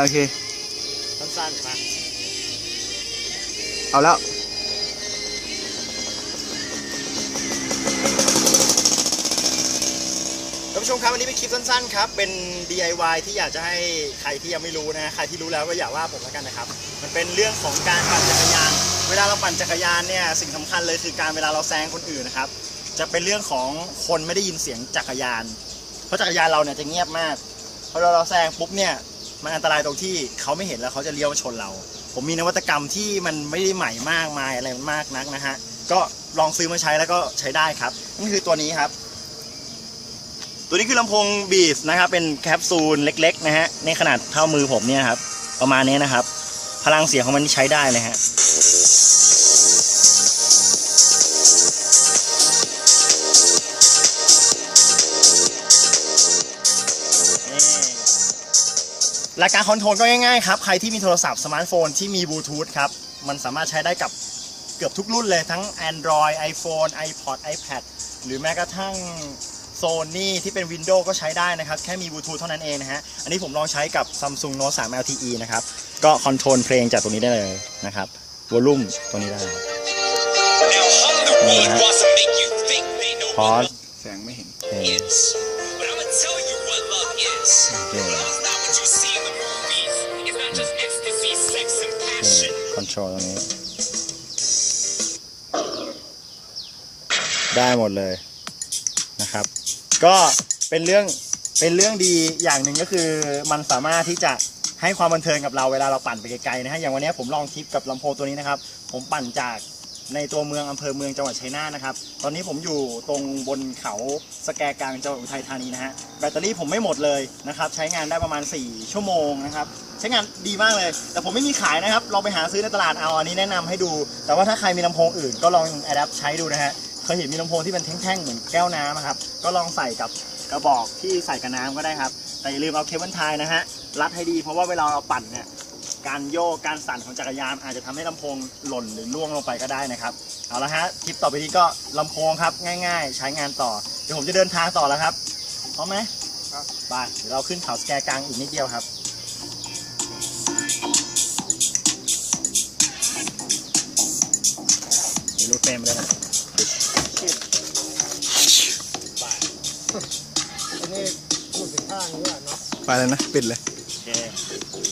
โอเค สั้นๆมาเอาแล้ว ท่านผู้ชมครับวันนี้เป็นคลิปสั้นๆครับ เป็น DIY ที่อยากจะให้ใครที่ยังไม่รู้นะ ใครที่รู้แล้วก็อย่าว่าผมแล้วกันนะครับ มันเป็นเรื่องของการปั่นจักรยาน เวลาเราปั่นจักรยานเนี่ยสิ่งสำคัญเลยคือการเวลาเราแซงคนอื่นนะครับ จะเป็นเรื่องของคนไม่ได้ยินเสียงจักรยาน เพราะจักรยานเราเนี่ยจะเงียบมาก พอเราเราแซงปุ๊บเนี่ย มันอันตรายตรงที่เขาไม่เห็นแล้วเขาจะเลี้ยวชนเรา ผมมีนวัตกรรมที่มันไม่ได้ใหม่มากมายอะไรมากนักนะฮะ ก็ลองซื้อมาใช้แล้วก็ใช้ได้ครับนั่นคือตัวนี้ครับ ตัวนี้คือลำโพงบีสนะครับเป็นแคปซูลเล็กๆนะฮะในขนาดเท่ามือผมเนี่ยครับประมาณนี้นะครับ พลังเสียงของมันใช้ได้เลยฮะ หลักการคอนโทรลก็ง่ายๆครับใครที่มีโทรศัพท์สมาร์ทโฟนที่มีบลูทูธครับมันสามารถใช้ได้กับเกือบทุกรุ่นเลยทั้ง Android iPhone iPod iPad หรือแม้กระทั่ง Sony ที่เป็น Windows ก็ใช้ได้นะครับ แค่มีบลูทูธเท่านั้นเองนะฮะ อันนี้ผมลองใช้กับ Samsung Note 3 LTE นะครับ ก็คอนโทรลเพลงจากตรงนี้ได้เลยนะครับวอลลุ่มตรงนี้ได้ Now Hollywood wants to make you think they know พอ what สแสงไม่เห็น passion. คอนโทรลตรงนี้ ได้หมดเลยนะครับ ก็เป็นเรื่องเป็นเรื่องดีอย่างหนึ่งก็คือมันสามารถที่จะให้ความบันเทิงกับเราเวลาเราปั่นไปไกลๆนะฮะอย่างวันนี้ผมลองทริปกับลำโพงตัวนี้นะครับ ผมปั่นจาก ในตัวเมืองอำเภอเมืองจังหวัดชัยนาทนะครับ ตอนนี้ผมอยู่ตรงบนเขาสแกกลางจังหวัดอุทัยธานีนะฮะ แบตเตอรี่ผมไม่หมดเลยนะครับ ใช้งานได้ประมาณ 4 ชั่วโมงนะครับ ใช้งานดีมากเลย แต่ผมไม่มีขายนะครับลองไปหาซื้อในตลาดเอาอันนี้แนะนำให้ดู แต่ว่าถ้าใครมีลำโพงอื่นก็ลองแอดัปใช้ดูนะฮะ เคยเห็นมีลำโพงที่เป็นแท่งๆเหมือนแก้วน้ำอะครับ ก็ลองใส่กับกระบอกที่ใส่กับน้ำก็ได้ครับ แต่อย่าลืมเอาเคเบิลไทยนะฮะ รัดให้ดีเพราะว่าเวลาเราปั่นเนี่ย การโยกการสั่นของจักรยานอาจจะทำให้ลำโพงหล่นหรือล่วงลงไปก็ได้นะครับเอาละฮะคลิปต่อไปนี้ก็ลำโพงครับง่าย ๆ ใช้งานต่อเดี๋ยวผมจะเดินทางต่อแล้วครับพร้อมไหมครับไปเดี๋ยวเราขึ้นเขาสแกกลางอีกนิดเดียวครับมีรูปเฟรมเลยนะอันนี้พูดถึงข้างนี้เนาะไปเลยนะ ปิดเลย